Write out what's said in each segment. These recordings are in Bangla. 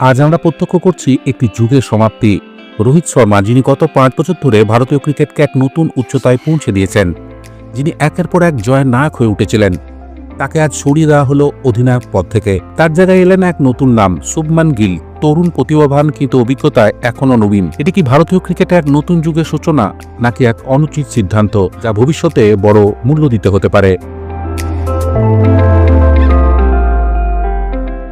আজ আমরা প্রত্যক্ষ করছি একটি যুগের সমাপ্তি। রোহিত শর্মা, যিনি গত পাঁচ বছর ধরে ভারতীয় ক্রিকেটকে এক নতুন উচ্চতায় পৌঁছে দিয়েছেন, যিনি একের পর এক জয়ের নায়ক হয়ে উঠেছিলেন। তাকে আজ সরিয়ে দেওয়া হলো অধিনায়ক পদ থেকে। তার জায়গায় এলেন এক নতুন নাম, শুভমান গিল। তরুণ প্রতিভাবান কিন্তু অভিজ্ঞতায় এখনও নবীন। এটি কি ভারতীয় ক্রিকেটে এক নতুন যুগের সূচনা, নাকি এক অনুচিত সিদ্ধান্ত, যা ভবিষ্যতে বড় মূল্য দিতে হতে পারে?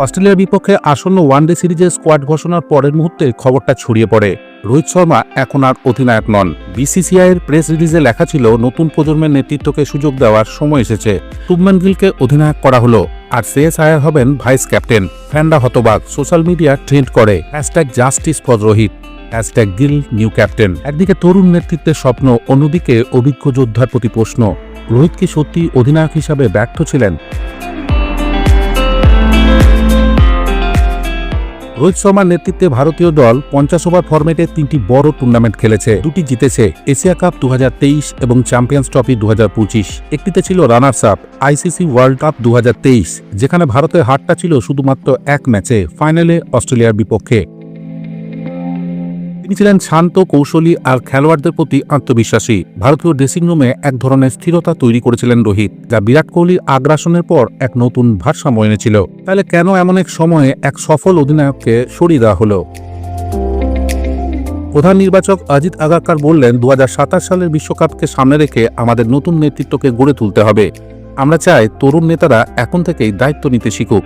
অস্ট্রেলিয়ার বিপক্ষে আসন্ন ওয়ানডে সিরিজের স্কোয়াড ঘোষণার পরের মুহূর্তে খবরটা ছড়িয়ে পড়ে। রোহিত শর্মা এখন আর অধিনায়ক নন। বিসিসিআইয়ের প্রেস রিলিজে লেখা ছিল, নতুন প্রজন্মের নেতৃত্বকে সুযোগ দেওয়ার সময় এসেছে। শুভমান গিলকে অধিনায়ক করা হলো, আর শেষ আয়ার হবেন ভাইস ক্যাপ্টেন। ফ্যান্ডা হতবাক, সোশ্যাল মিডিয়া ট্রেন্ড করে। Hashtag justice for Rohit. Hashtag Gill, new captain. একদিকে তরুণ নেতৃত্বের স্বপ্ন, অন্যদিকে অভিজ্ঞ যোদ্ধার প্রতি প্রশ্ন। রোহিত কি সত্যি অধিনায়ক হিসাবে ব্যর্থ ছিলেন? রোহিত শর্মার নেতৃত্বে ভারতীয় দল পঞ্চাশ ওভার ফরম্যাটে তিনটি বড় টুর্নামেন্ট খেলেছে। দুটি জিতেছে এশিয়া কাপ দু হাজার তেইশ এবং চ্যাম্পিয়ন্স ট্রফি দু হাজার পঁচিশ। একটিতে ছিল runners up ICC World Cup দু হাজার তেইশ, যেখানে ভারতের হারটা ছিল শুধুমাত্র এক ম্যাচে, ফাইনালে অস্ট্রেলিয়ার বিপক্ষে। তিনি ছিলেন শান্ত, কৌশলী আর খেলোয়াড়দের প্রতি আত্মবিশ্বাসী। ভারতীয় ড্রেসিং রুমে এক ধরনের স্থিরতা তৈরি করেছিলেন রোহিত, যা বিরাট কোহলির আগ্রাসনের পর এক নতুন ভারসাম্য এনেছিল। তাহলে কেন এমন এক সময়ে এক সফল অধিনায়ককে সরিয়ে দেওয়া হলো? প্রধান নির্বাচক অজিত আগারকার বললেন দু হাজার সাতাশ সালের বিশ্বকাপকে সামনে রেখে আমাদের নতুন নেতৃত্বকে গড়ে তুলতে হবে। আমরা চাই তরুণ নেতারা এখন থেকেই দায়িত্ব নিতে শিখুক।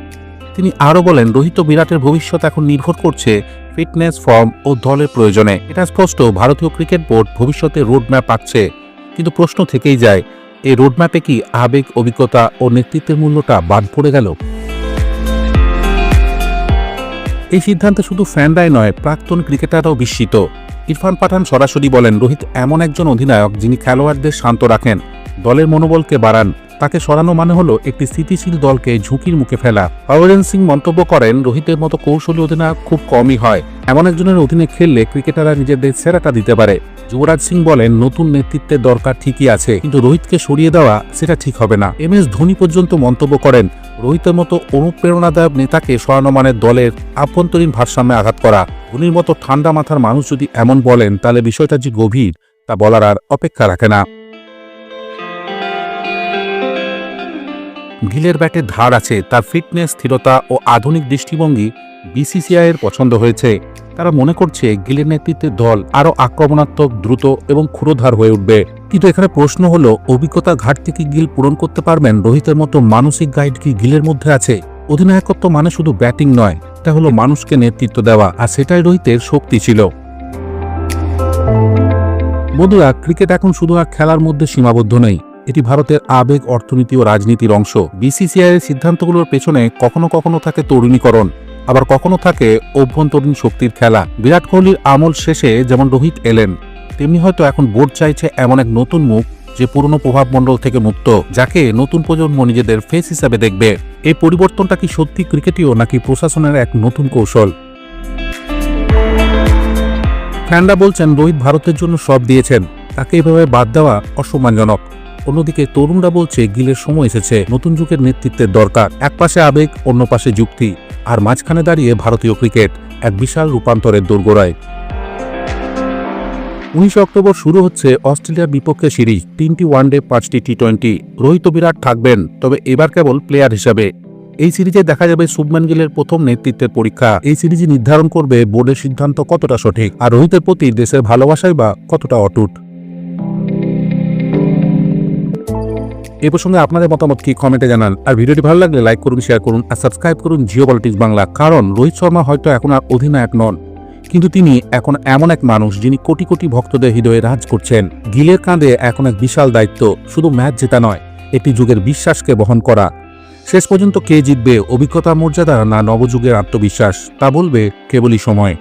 তিনি আরও বলেন, রোহিত বিরাটের ভবিষ্যৎ এখন নির্ভর করছে ফিটনেস ফর্ম ও দলের প্রয়োজনে। এটা স্পষ্ট, ভারতীয় ক্রিকেট বোর্ড ভবিষ্যতে রোডম্যাপ পাচ্ছে কিন্তু প্রশ্ন থেকেই যায় এই রোডম্যাপে কি আবেগ, অভিজ্ঞতা ও নেতৃত্বের মূল্যটা বাদ পড়ে গেল? এই সিদ্ধান্তে শুধু ফ্যানরাই নয়, প্রাক্তন ক্রিকেটাররাও বিস্মিত। ইরফান পাঠান সরাসরি বলেন, রোহিত এমন একজন অধিনায়ক যিনি খেলোয়াড়দের শান্ত রাখেন, দলের মনোবলকে বাড়ান। তাকে সরানো মানে হলো একটি স্থিতিশীল দলকে ঝুঁকির মুখে ফেলা। হরভজন সিং মন্তব্য করেন, রোহিতের মতো কৌশলী অধিনায়ক খুব কমই হয়। এমন একজনের অধীনে খেললে ক্রিকেটাররা নিজেদের সেরাটা দিতে পারে। যুবরাজ সিং বলেন, নতুন নেতৃত্বের দরকার ঠিকই আছে, কিন্তু রোহিতকে সরিয়ে দেওয়া সেটা ঠিক হবে না। এম এস ধোনি পর্যন্ত মন্তব্য করেন, রোহিতের মতো অনুপ্রেরণাদায়ক নেতাকে সরানো মানে দলের আভ্যন্তরীণ ভারসাম্যে আঘাত করা। ধোনির মতো ঠান্ডা মাথার মানুষ যদি এমন বলেন, তাহলে বিষয়টা যে গভীর, তা বলার আর অপেক্ষা রাখে না। গিলের ব্যাটে ধার আছে, তার ফিটনেস, স্থিরতা ও আধুনিক দৃষ্টিভঙ্গি বিসিসিআই এর পছন্দ হয়েছে। তারা মনে করছে গিলের নেতৃত্বে দল আরও আক্রমণাত্মক, দ্রুত এবং ক্ষুরোধার হয়ে উঠবে। কিন্তু এখানে প্রশ্ন হলো, অভিজ্ঞতা ঘাটতি কি গিল পূরণ করতে পারবেন? রোহিতের মতো মানসিক গাইড কি গিলের মধ্যে আছে? অধিনায়কত্ব মানে শুধু ব্যাটিং নয়, তা হলো মানুষকে নেতৃত্ব দেওয়া, আর সেটাই রোহিতের শক্তি ছিল। বন্ধুরা, ক্রিকেট এখন শুধু আর খেলার মধ্যে সীমাবদ্ধ নেই। এটি ভারতের আবেগ, অর্থনীতি ও রাজনীতির অংশ। বিসিসিআই সিদ্ধান্তগুলোর পেছনে কখনো কখনো থাকে তরুণীকরণ, আবার কখনো থাকে অভ্যন্তরীণ শক্তির খেলা। বিরাট কোহলির আমল শেষে যেমন রোহিত এলেন, তেমনি হয়তো এখন বোর্ড চাইছে এমন এক নতুন মুখ যে পুরনো প্রভাবমণ্ডল থেকে মুক্ত, যাকে নতুন প্রজন্ম নিজেদের ফেস হিসাবে দেখবে। এই পরিবর্তনটা কি সত্যি ক্রিকেটীয় নাকি প্রশাসনের এক নতুন কৌশল? ফ্যানরা বলছেন, রোহিত ভারতের জন্য সব দিয়েছেন। তাকে এভাবে বাদ দেওয়া অসম্মানজনক। অন্যদিকে তরুণরা বলছে গিলের সময় এসেছে, নতুন যুগের নেতৃত্বের দরকার, এক পাশে আবেগ, অন্য পাশে যুক্তি, আর মাঝখানে দাঁড়িয়ে ভারতীয় ক্রিকেট, এক বিশাল রূপান্তরের দোরগোড়ায়। উনিশে অক্টোবর শুরু হচ্ছে অস্ট্রেলিয়ার বিপক্ষে সিরিজ, তিনটি ওয়ানডে, পাঁচটি টি টোয়েন্টি রোহিত বিরাট থাকবেন, তবে এবার কেবল প্লেয়ার হিসাবে। এই সিরিজে দেখা যাবে শুভমান গিলের প্রথম নেতৃত্বের পরীক্ষা। এই সিরিজই নির্ধারণ করবে বোর্ডের সিদ্ধান্ত কতটা সঠিক, আর রোহিতের প্রতি দেশের ভালোবাসাই বা কতটা অটুট। এ প্রসঙ্গে আপনাদের মতামত কি? কমেন্টে জানান। আর ভিডিওটি ভালো লাগলে লাইক করুন শেয়ার করুন, আর সাবস্ক্রাইব করুন জিও পলিটিক্স বাংলা কারণ রোহিত শর্মা হয়তো এখন আর অধিনায়ক নন, কিন্তু তিনি এখন এমন এক মানুষ যিনি কোটি কোটি ভক্তদের হৃদয়ে রাজ করছেন। গিলের কাঁধে এখন এক বিশাল দায়িত্ব, শুধু ম্যাচ জেতা নয়, একটি যুগের বিশ্বাসকে বহন করা। শেষ পর্যন্ত কে জিতবে, অভিজ্ঞতা, মর্যাদা না নবযুগের আত্মবিশ্বাস, তা বলবে কেবলই সময়।